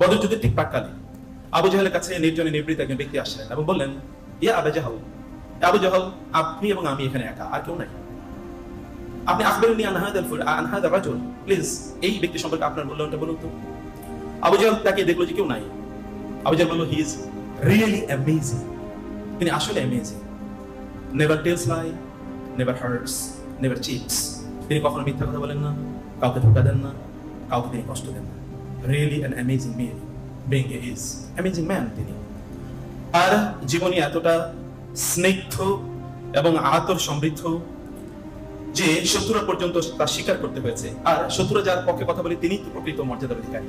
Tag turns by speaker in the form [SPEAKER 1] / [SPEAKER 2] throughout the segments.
[SPEAKER 1] বদর যুদ্ধের ঠিক প্রাককালে আবু জাহালের কাছে নির্জনে নিবৃত একজন ব্যক্তি আসলেন এবং বললেন, ইয়া আবু জাহাল আবু জাহাল, আপনি এবং আমি এখানে একা, আর কেউ নাই। আপনি রাজুল, প্লিজ এই ব্যক্তি সম্পর্কে আপনার মূল্যায়নটা বলুন তো। আবু জাহাল তাকে দেখল যে কেউ নাই। আবু জাহাল বলল হি ইজ রিয়েলি অ্যামেজিং তিনি আসলে amazing never tells lie never hurts never cheats তিনি কখনো মিথ্যা কথা বলেন না, কাউকে ধোকা দেন না, কাউকে তিনি কষ্ট দেন না। রিয়েলি অ্যান অ্যামেজিং মেয়ে বিং ইজ অ্যামেজিং ম্যান তিনি আর জীবনী এতটা স্নিগ্ধ এবং আতর সমৃদ্ধ যে শত্রুরা পর্যন্ত তা স্বীকার করতে হয়েছে। আর শত্রুরা যার পক্ষে কথা বলে তিনি প্রকৃত মর্যাদার অধিকারী।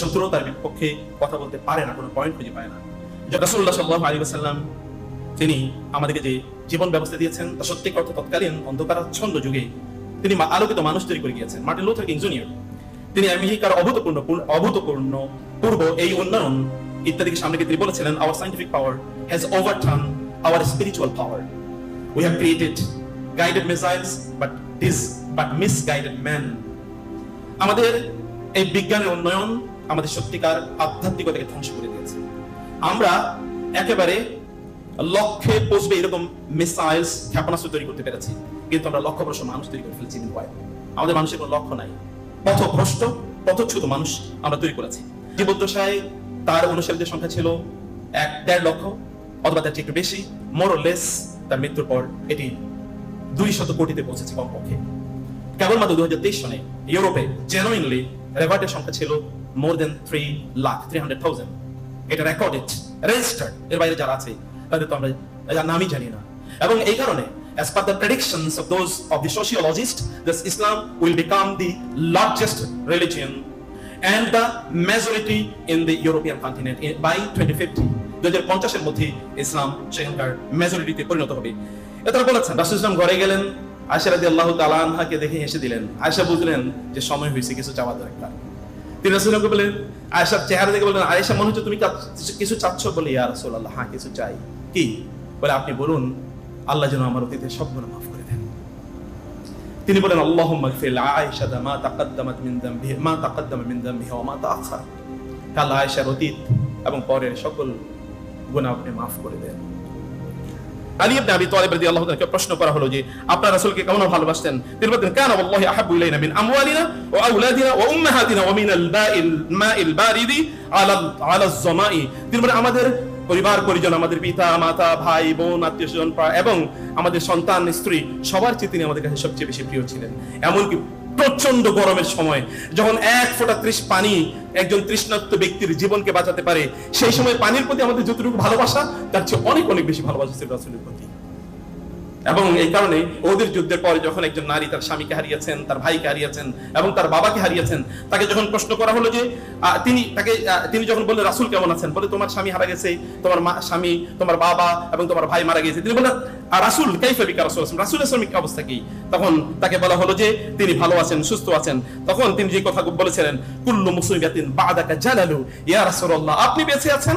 [SPEAKER 1] শত্রু তার পক্ষে কথা বলতে পারে না, কোনো পয়েন্ট খুঁজে পায় না। রাসূলুল্লাহ সাল্লাল্লাহু আলাইহি ওয়াসাল্লাম, তিনি আমাদেরকে যে জীবন ব্যবস্থা দিয়েছেন, তা সত্যি অর্থ তৎকালীন অন্ধকারাচ্ছন্ন যুগে তিনি আলোকিত মানুষ তৈরি করে গিয়েছেন। মার্টিন লুথার কিং জুনিয়র তিনি আমেরিকার অভূতপূর্ণ অভূতপূর্ণ পূর্ব এই উন্নয়ন ইত্যাদিকে সামনে তিনি বলেছিলেন? Our scientific power has overturn our spiritual power we have created guided missiles but this but misguided man আমাদের এই বিজ্ঞানের উন্নয়ন আমাদের সত্যিকার আধ্যাত্মিকতাকে ধ্বংস করে দিয়েছে। আমরা একেবারে লক্ষ্যে পৌঁছবে এরকম মিসাইলস ক্ষেপণাস্ত্র তৈরি করতে পেরেছি। কিন্তু আমরা লক্ষ্যভ্রষ্ট মানুষ তৈরি করে ফেলেছি আমাদের মানুষের কোনো লক্ষ্য নাই। পথভ্রষ্ট পথচ্যুত মানুষ আমরা তৈরি করেছি। জীবদ্দশায় তার অনুসারীদের সংখ্যা ছিল এক দেড় লক্ষ, অথবা তার একটু বেশি। মোরলেস তার মৃত্যুর পর এটি দুই শত কোটিতে পৌঁছেছে কমপক্ষে। কেবলমাত্র দু হাজার তেইশ সনে ইউরোপে জেনুইনলি রেভার্টের সংখ্যা ছিল more than three lakh three hundred thousand এটা রেকর্ডেড রেজিস্টার্ড এর বাইরে যারা আছে, তাদের তো আমরা নামই জানি না। এবং এই কারণে as per the predictions of those of the sociologists this islam will become the largest religion and the majority in the european continent. By 2050 2050 এর মধ্যে ইসলাম সেখানকার মেজরিটিতে পরিণত হবে। রাসূল গেলেন, আয়েশা রাদিয়াল্লাহু তাআলা আনহাকে দেখে হেসে দিলেন। আয়েশা বুঝলেন যে সময় হয়েছে, কিছু চাওয়া দরকার। তিনি রাসূলকে বলেন আয়েশার চেহারা দেখে বললেন, আয়েশা, মনে হচ্ছে তুমি কিছু- চাচ্ছ বলে, ইয়া রাসূলুল্লাহ হ্যাঁ কিছু চাই। কি? বলে, আপনি বলুন আল্লাহ যেন আমার অতীতের সব গুনাহ মাফ করে দেন। তিনি বলেন, আল্লাহুম্মা গফির আয়েশা মা তাকাদ্দামাত মিন যামবিহি মা তাকাদ্দামা মিন যামবিহি ওয়া মা তাআখার আল্লাহ আয়েশার অতীত এবং পরের সকল গুনাহ আপনি মাফ করে দেন। আলী ইবনে আবি তালিব রাদিয়াল্লাহু তাআলাকে প্রশ্ন করা হলো যে, আপনার রাসূলকে কেমন ভালোবাসতেন? তিনি বলতেন কানা ওয়াল্লাহি আহাব্বু ইলাইনা মিন আমওয়ালিনা ওয়া আওলাদিনা ওয়া উম্মাহাতিনা ওয়া মিনাল বাইল, মাইল বারিদি আলা আলা যামাই তিনি বলেন, আমাদের পরিবার, পরিজন, আমাদের পিতা, মাতা, ভাই, বোন, আত্মীয় স্বজন এবং আমাদের সন্তান, স্ত্রী, সবার চেয়ে তিনি আমাদের কাছে সবচেয়ে বেশি প্রিয় ছিলেন। এমনকি প্রচণ্ড গরমের সময়, যখন এক ফোঁটা ত্রিশ পানি একজন তৃষ্ণার্ত ব্যক্তির জীবনকে বাঁচাতে পারে, সেই সময় পানির প্রতি আমাদের যতটুকু ভালোবাসা, তার চেয়ে অনেক অনেক বেশি ভালোবাসা ছিল রাসুলের প্রতি। এবং এই কারণে ওদের যুদ্ধের পরে যখন একজন নারী তার স্বামীকে হারিয়েছেন, তার ভাইকে হারিয়েছেন এবং তার বাবাকে হারিয়েছেন, তাকে যখন প্রশ্ন করা হলো যে তিনি তাকে তিনি যখন বললেন, রাসূল কেমন আছেন? বলে, তোমার স্বামী হারা গেছে, তোমার মা, স্বামী, তোমার বাবা এবং তোমার ভাই মারা গেছে। তিনি বললেন রাসূল রাসূল? আসলাম রাসূলের শ্রমিক অবস্থা কি? তখন তাকে বলা হলো যে, তিনি ভালো আছেন, সুস্থ আছেন। তখন তিনি যে কথা বলেছিলেন, কুল্লু মুসিবাতিন বাদাকা জালালু, ইয়া রাসূলুল্লাহ, আপনি বেঁচে আছেন?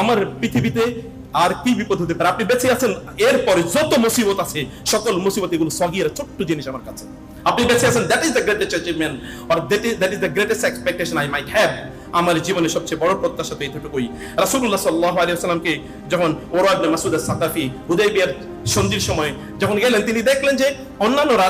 [SPEAKER 1] আমার পৃথিবীতে আর কি বিপদ হতে পারে? আপনি বেঁচে আছেন, এরপরে যত মুসিবত আছে, সকল মুসিবত এগুলো সগিয়ের ছোট্ট জিনিস আমার কাছে। আপনি বেঁচে আছেন that is the greatest achievement or that is that is the greatest expectation I might have আমার জীবনে সবচেয়ে বড় প্রত্যাশা তো এইটুকুই রাসূলুল্লাহ সাল্লাল্লাহু আলাইহি ওয়াসাল্লামকে যখন ওরা মাসউদ আস-সাকাফি হুদাইবিয়ার সন্ধির সময় যখন গেলেন, তিনি দেখলেন যে অন্যান্যরা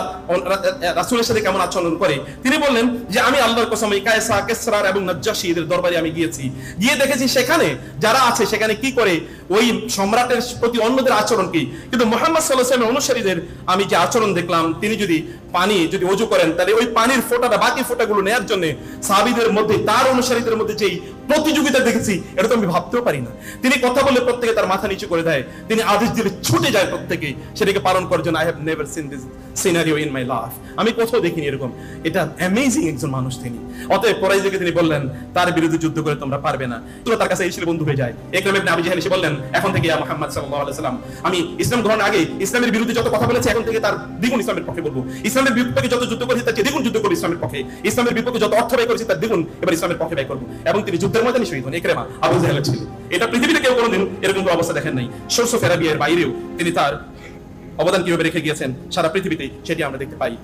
[SPEAKER 1] রাসূলের সাথে কেমন আচরণ করে। তিনি বললেন যে, আমি আল্লাহর কসম, এই কায়সা, কেসরার এবং নাজ্জাশী এদের দরবারে আমি গিয়েছি। গিয়ে দেখেছি সেখানে যারা আছে, সেখানে কি করে? ওই সম্রাটের প্রতি অন্যদের আচরণ কি? কিন্তু মোহাম্মদ সাল্লাহ সাল্লামের অনুসারীদের আমি যে আচরণ দেখলাম, তিনি যদি পানি, যদি অজু করেন, তাহলে ওই পানির ফোঁটাটা, বাকি ফোঁটাগুলো নেয়ার জন্য সাহাবীদের মধ্যে, তার অনুসারীদের মধ্যে যেই প্রতিযোগিতা দেখেছি, এটা তো আমি ভাবতেও পারি না। তিনি কথা বলে প্রত্যেকে তার মাথা নিচু করে দেয়। তিনি আদেশ দিলে ছুটে যায় প্রত্যেকে। সেটাকে পালন করার জন্য I have never seen this scenario in my life আমি কোথাও দেখিনি এরকম। এটা অ্যামেজিং একজন মানুষ তিনি। অতএব পরাজয়কে তিনি বললেন, তার বিরুদ্ধে যুদ্ধ করে তোমরা পারবে না। তোমরা তার কাছে এসে বন্ধু হয়ে যায়। একরাম ইবনে আবি জাহেল এসে বললেন, এখন থেকে ইয়া মুহাম্মদ সাল্লাল্লাহু আলাইহি সাল্লাম আমি ইসলাম গ্রহণ আগে ইসলামের বিরুদ্ধে যত কথা বলেছি, এখন থেকে তার দ্বিগুণ ইসলামের পক্ষে বলব। ইসলামের বিপক্ষে যত যুদ্ধ করেছি, তার দ্বিগুণ যুদ্ধ করব ইসলামের পক্ষে। ইসলামের বিপক্ষে যত অর্থ ব্যয় করেছি, তার দ্বিগুণ এবার ইসলামের পক্ষে ব্যয় করব। এবং তিনি যুদ্ধের ময়দানে শহীদ হন একরেমা আবু জাহেলের ছিল। এটা পৃথিবীতে কেউ কোনোদিন এরকম কোনো অবস্থা দেখেন নাই। শস্য ফেরাবিয়ের বাইরেও তিনি তার অবদান কীভাবে রেখে গিয়েছেন, সারা পৃথিবীতে সেটি আমরা দেখতে পাই।